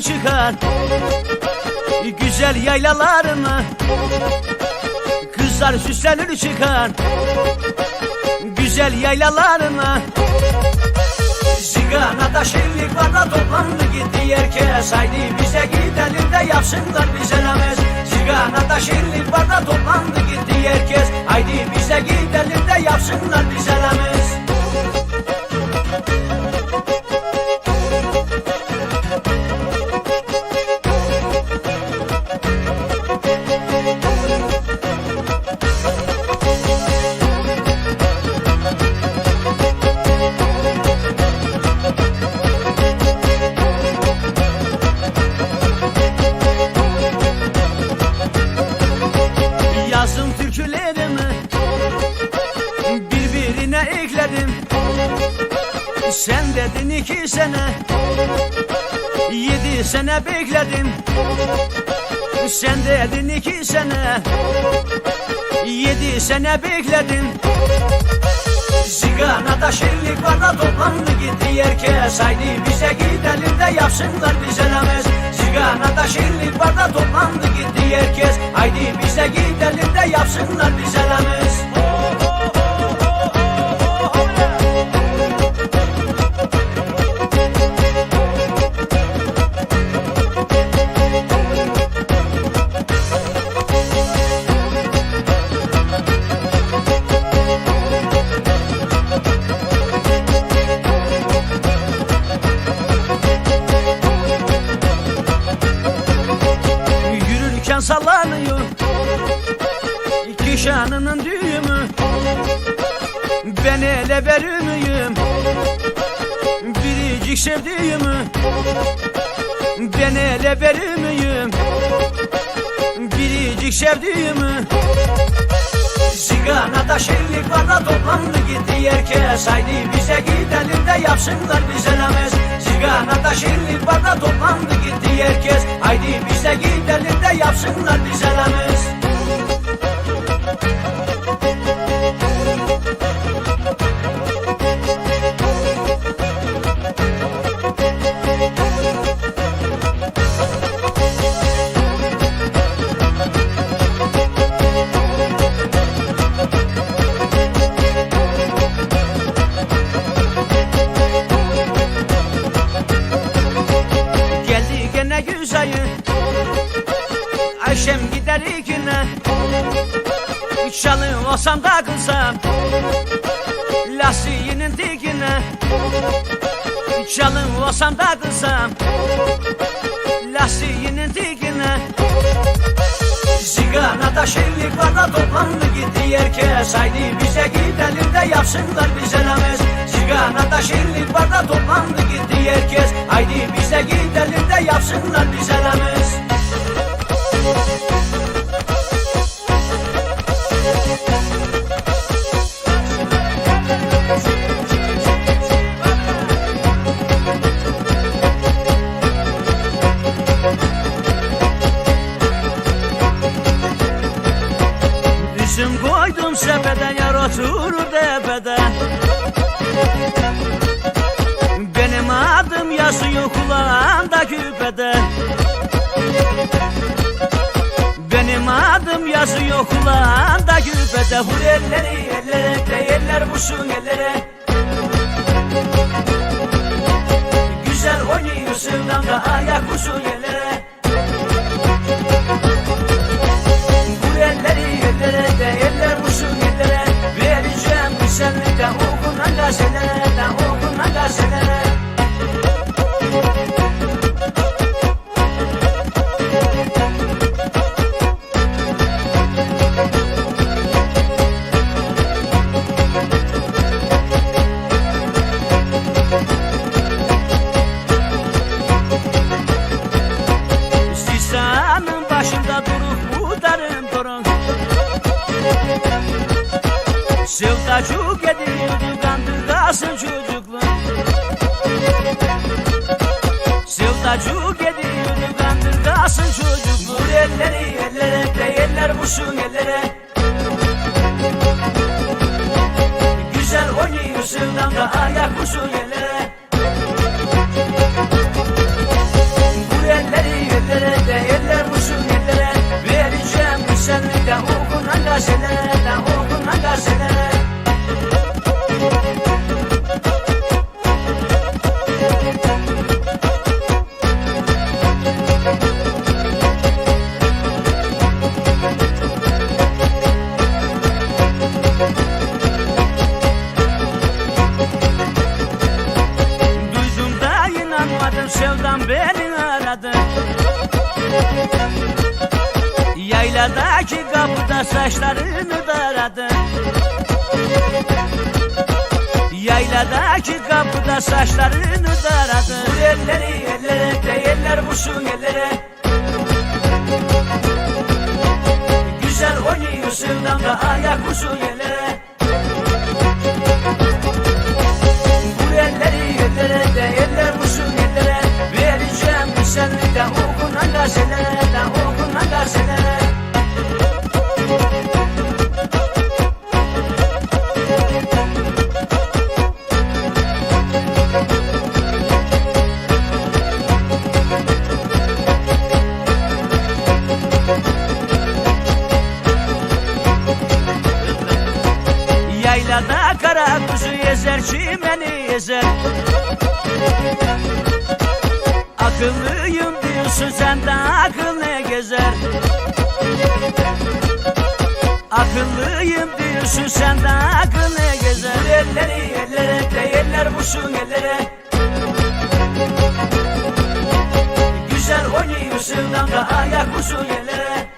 süslenir çıkar. Güzel yaylalarına Kızlar süslenir çıkar. Güzel yaylalarına Zigana'da şenlik var da toplandı gitti herkes. Haydi bize gidelim de yapsınlar bize namaz Zigana'da şenlik var da toplandı gitti herkes. Haydi bize gidelim de yapsınlar bize namaz Sen dedin iki sene Yedi sene bekledim. Sen dedin iki sene Yedi sene bekledim. Zigana'da şenlik var da toplandı gitti herkes. Haydi bize gidelim de yapsınlar bize namaz. Zigana'da şenlik var da toplandı gitti herkes. Haydi bize gidelim de yapsınlar bize namaz Sevdiğimi Zigana'da şenlik var da toplandı gitti herkes. Haydi bize gidelim de yapsınlar bize namaz. Zigana'da şenlik var da toplandı gitti herkes. Haydi bize gidelim de yapsınlar bize Çalı olsam da kılsam. Lastiğinin dikine. Çalı olsam da kılsam. Lastiğinin dikine. Zigana'da şenlik var da toplandı gitti herkes. Haydi bize gidelim de yapsınlar bize namaz. Zigana'da şenlik var da toplandı gitti herkes. Haydi bize gidelim de yapsınlar bize namaz oturur tepede. Benim adım yazıyor kulağında küpede. Benim adım yazıyor kulağında küpede. Vur elleri ellere de eller vursun ellere. Güzel oynuyor sevdamda ayak vursun ellere Vereceğim bu senlikte okunan gazetelere de okunan gazetelere Sisanın oynuyor sığdamda ayak kursun yerlere. Bu elleri yerlere de eller vursun yerlere. Vereceğim bu senlikte okunan gazetelere de Yayladaki kapıda saçlarını daradı Yayladaki kapıda saçlarını daradı Bu elleri ellere de eller vursun ellere. Güzel oynuyor sevdamda ayak vursun yerlere Bu elleri yerlere de eller vursun yerlere Vereceğim bir senlikte okunan gazetelere de okunan gazetelere ezer çimeni ezer. Akıllıyım diyorsun sen de akıl ne gezer? Akıllıyım diyorsun sen de akıl ne gezer? Elleri ellere de eller vursun ellere. Güzel oynuyor sığdamda ayak vursun yerlere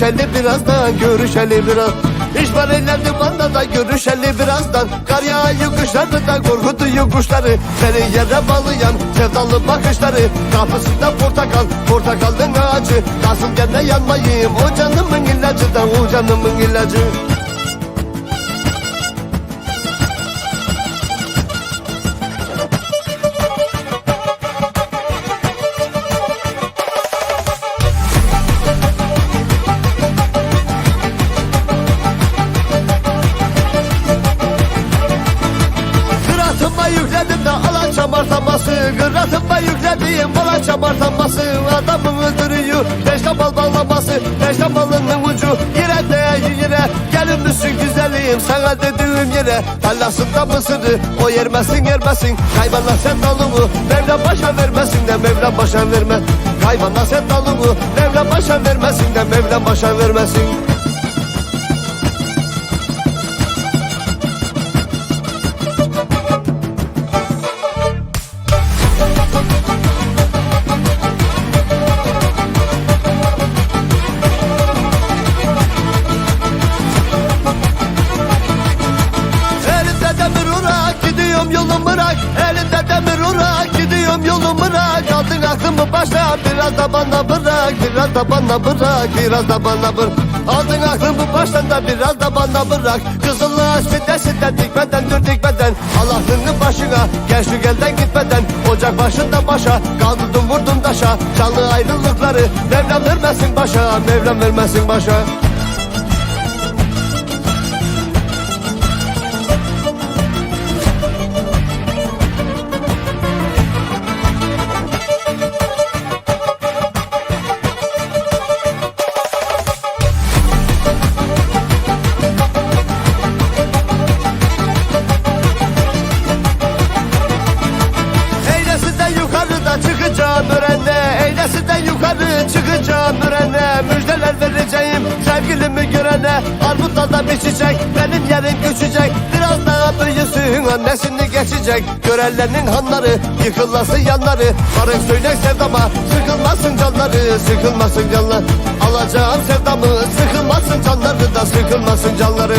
görüşeli birazdan görüşeli biraz. İş var ellerim bandada görüşeli birazdan. Kar yağıyor kuşları da korkutuyor kuşları. Seni yere bağlayan sevdalı bakışları. Kapısında portakal, portakalın ağacı Kalsın gene yanmayayım o canımın ilacı da o canımın ilacı. babası adamı öldürüyor. Deşte bal ballaması deşte balının ucu. Yine de yine. Gelin misin güzelim sana dediğim yere. Tallasın da mısırı o yermesin yermesin. Kaybana sen dalımı Mevlam başa vermesin de Mevlam başa vermez Kaybana sen dalımı Mevlam başa vermesin de Mevlam başa vermesin. Biraz da bana bırak Biraz da bana bırak. Aldın aklımı baştan da biraz da bana bırak. Kızıllığa şiddet şiddet dikmeden dur dikmeden Al başına Gel şu gelden gitmeden. Ocak başında başa Kaldırdım vurdum taşa. Canlı ayrılıkları Mevlam vermesin başa Mevlam vermesin başa Sıkılmasın canlar Alacağım sevdamı sıkılmasın canları da sıkılmasın canları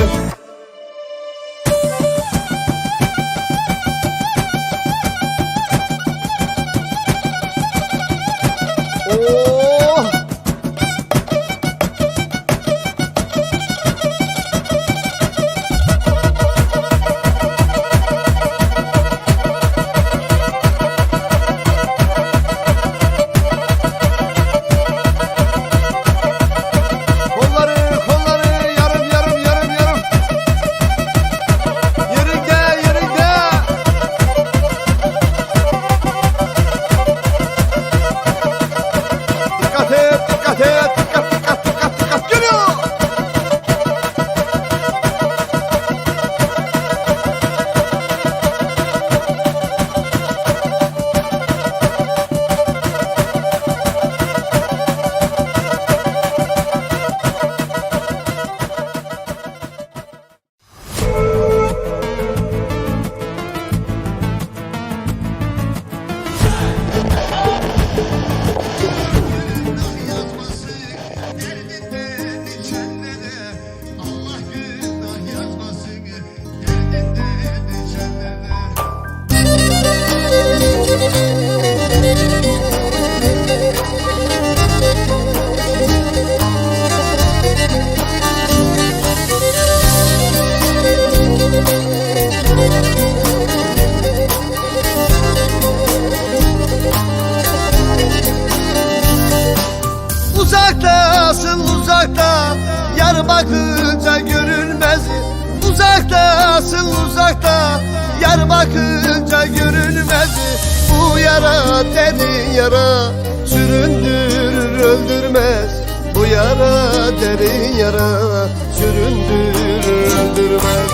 yara Süründürür öldürmez.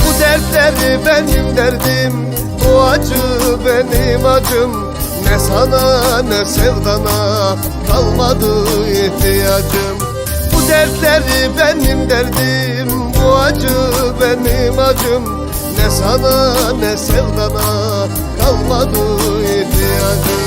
Bu dertleri benim derdim Bu acı benim acım. Ne sana ne sevdana kalmadı ihtiyacım. Bu dertleri benim derdim Bu acı benim acım. Ne sana ne sevdana kalmadı ihtiyacım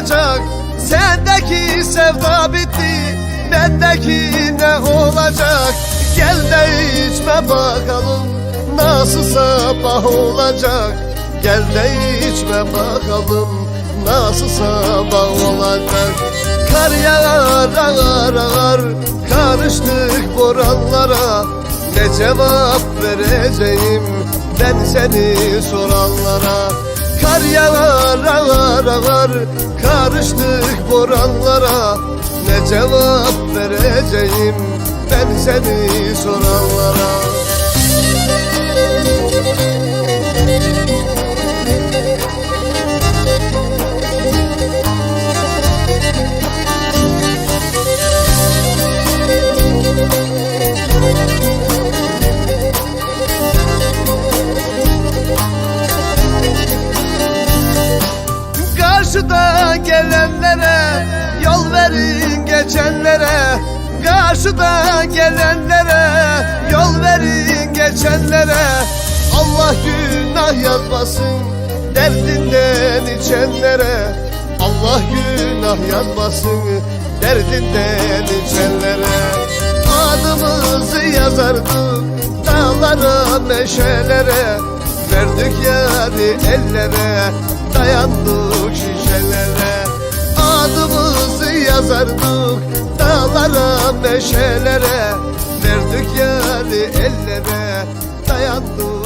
olacak. Sendeki sevda bitti Bendeki ne olacak? Gel de içme bakalım Nasıl sabah olacak. Gel de içme bakalım Nasıl sabah olacak. Kar yağar ağar ağar Karıştık boranlara. Ne cevap vereceğim ben seni soranlara Kar yağar ağar ağar. Karıştık boranlara. Ne cevap vereceğim ben seni soranlara Karşıdan gelenlere Yol verin geçenlere. Karşı Karşıda gelenlere Yol verin geçenlere. Allah günah yazmasın Derdinden içenlere. Allah günah yazmasın Derdinden içenlere. Adımızı yazardık Dağlara meşelere. Verdik yani ellere Dayandık nerelere Adımızı yazardık dağlara meşelere Verdik yarı ellere dayandık.